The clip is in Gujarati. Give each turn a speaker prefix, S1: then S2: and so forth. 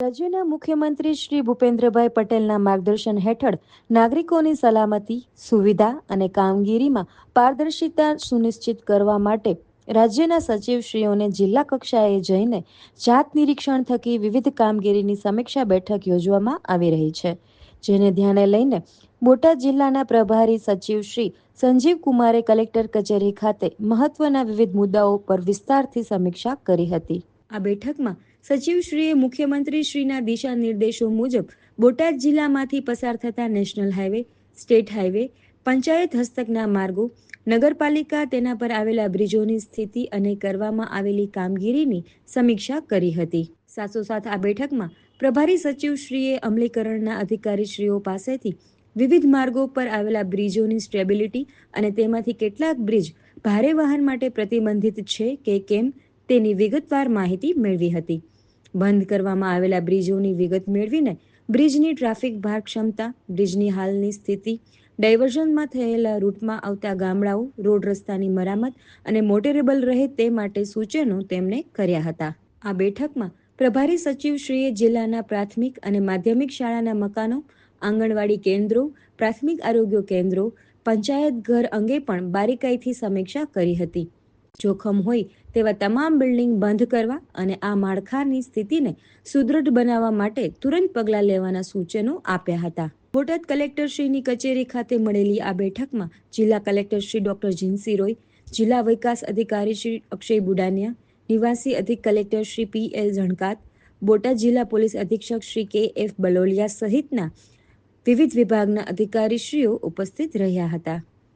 S1: રાજ્યના મુખ્યમંત્રી શ્રી ભૂપેન્દ્રભાઈ પટેલના માર્ગદર્શન હેઠળ નાગરિકોની સલામતી, સુવિધા અને કામગીરીમાં પારદર્શિતા સુનિશ્ચિત કરવા માટે રાજ્યના સચિવશ્રીઓને જિલ્લા કક્ષાએ જઈને જાત નિરીક્ષણ થકી વિવિધ કામગીરીની સમીક્ષા બેઠક યોજવામાં આવી રહી છે. જેને ધ્યાને લઈને બોટાદ જિલ્લાના પ્રભારી સચિવ શ્રી સંજીવ કુમારે કલેક્ટર કચેરી ખાતે મહત્વના વિવિધ મુદ્દાઓ પર વિસ્તારથી સમીક્ષા કરી હતી. આ બેઠકમાં સચિવશ્રીએ મુખ્યમંત્રી શ્રીના દિશા નિર્દેશો મુજબ બોટાદ જિલ્લામાંથી પસાર થતા national highway, state highway, panchayat હસ્તકના માર્ગો, નગરપાલિકા તેના પર આવેલા બ્રિજોની સ્થિતિ અને કરવામાં આવેલી કામગીરીની સમીક્ષા કરી હતી. સાથોસાથ આ બેઠકમાં પ્રભારી સચિવશ્રીએ અમલીકરણના અધિકારીશ્રીઓ પાસેથી વિવિધ માર્ગો પર આવેલા બ્રિજોની સ્ટેબિલિટી અને તેમાંથી કેટલાક બ્રિજ ભારે વાહન માટે પ્રતિબંધિત છે કે કેમ તેની વિગતવાર માહિતી મેળવી હતી. બંધ કરવામાં આવેલા બ્રિજોની વિગત મેળવીને બ્રિજની ટ્રાફિક ભાર ક્ષમતા, બ્રિજની હાલની સ્થિતિ, ડાયવર્ઝનમાં થયેલા રૂટમાં આવતા ગામડાઓ, રોડ રસ્તાની મરામત અને મોટેરેબલ રહે તે માટે સૂચનો તેમણે કર્યા હતા. આ બેઠકમાં પ્રભારી સચિવશ્રીએ જિલ્લાના પ્રાથમિક અને માધ્યમિક શાળાના મકાનો, આંગણવાડી કેન્દ્રો, પ્રાથમિક આરોગ્ય કેન્દ્રો, પંચાયત ઘર અંગે પણ બારીકાઈથી સમીક્ષા કરી હતી. જોખમ હોય તેવા તમામ બિલ્ડિંગ બંધ કરવા અને આ માળખાની સ્થિતિને સુદૃઢ બનાવવા માટે તુરંત પગલાં લેવાના સૂચનો આપ્યા હતા. બોટાદ કલેક્ટરશ્રીની કચેરી ખાતે મળેલી આ બેઠકમાં જિલ્લા કલેક્ટર શ્રી ડોક્ટર જીનસી રોય, જિલ્લા વિકાસ અધિકારી શ્રી અક્ષય બુડાનિયા, નિવાસી અધિક collector Shri P L Jhankat Botad જિલ્લા પોલીસ અધિક્ષક શ્રી કે એફ બલોલિયા સહિતના વિવિધ વિભાગના અધિકારીશ્રીઓ ઉપસ્થિત રહ્યા હતા.